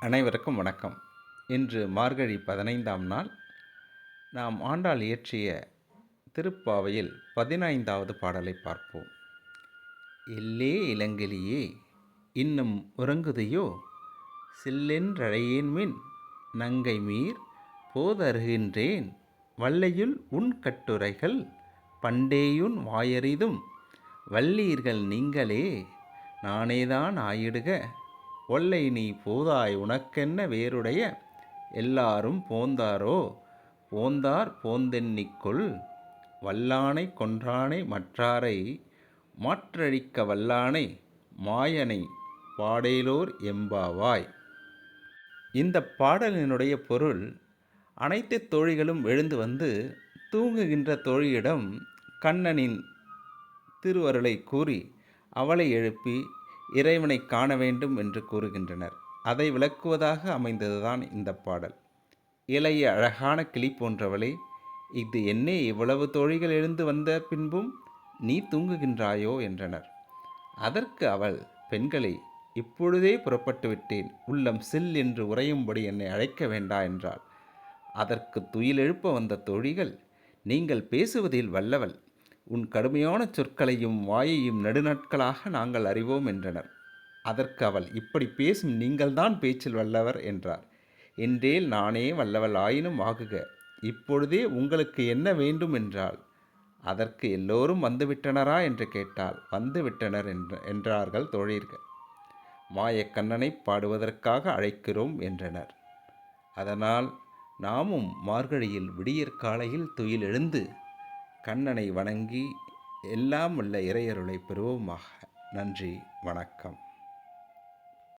அனைவருக்கும் வணக்கம். இன்று மார்கழி பதினைந்தாம் நாள். நாம் ஆண்டாள் இயற்றிய திருப்பாவையில் பதினைந்தாவது பாடலை பார்ப்போம். எல்லே இளங்கிலியே இன்னும் உறங்குதையோ? சில்லென்றழையேன் மின் நங்கை மீர் போதருகின்றேன். வல்லையுள் உன் கட்டுரைகள் பண்டேயுன் வாயறிதும். வல்லீர்கள் நீங்களே நானேதான் ஆயிடுக. ஒல்லை நீ போதாய் உனக்கென்ன வேறுடைய எல்லாரும் போந்தாரோ? போந்தார் போந்தென்னிக்குள் வல்லானை கொன்றானை மற்றாரை மாற்றழிக்க வல்லானை மாயனை பாடேலோர் எம்பாவாய். இந்த பாடலினுடைய பொருள் அனைத்து தோழிகளும் எழுந்து வந்து தூங்குகின்ற தோழியிடம் கண்ணனின் திருவருளை கூறி அவளை எழுப்பி இறைவனை காண வேண்டும் என்று கூறுகின்றனர். அதை விளக்குவதாக அமைந்ததுதான் இந்த பாடல். இளைய அழகான கிளி போன்றவளே இது என்னே இவ்வளவு தோழிகள் எழுந்து வந்த பின்பும் நீ தூங்குகின்றாயோ என்றனர். அதற்கு அவள் பெண்களை இப்பொழுதே புறப்பட்டு விட்டேன் உள்ளம் சில் என்று உறையும்படி என்னை அழைக்க வேண்டா என்றாள். அதற்கு துயில் எழுப்ப வந்த தோழிகள் நீங்கள் பேசுவதில் வல்லவள். உன் கடுமையான சொற்களையும் வாயையும் நெடுநாட்களாக நாங்கள் அறிவோம் என்றனர். அதற்கு அவள் இப்படி பேசும் நீங்கள்தான் பேச்சில் வல்லவர் என்றார். என்றேல் நானே வல்லவள் ஆயினும் ஆகுக. இப்பொழுதே உங்களுக்கு என்ன வேண்டும் என்றால் அதற்கு எல்லோரும் வந்துவிட்டனரா? என்று கேட்டால் வந்துவிட்டனர் என்ற என்றார்கள் தோழீர்கள். மாயக்கண்ணனை பாடுவதற்காக அழைக்கிறோம் என்றனர். அதனால் நாமும் மார்கழியில் விடியற் காலையில் துயில் எழுந்து கண்ணனை வணங்கி எல்லாம் உள்ள இறையருளை பெறுவோமாக. நன்றி வணக்கம்.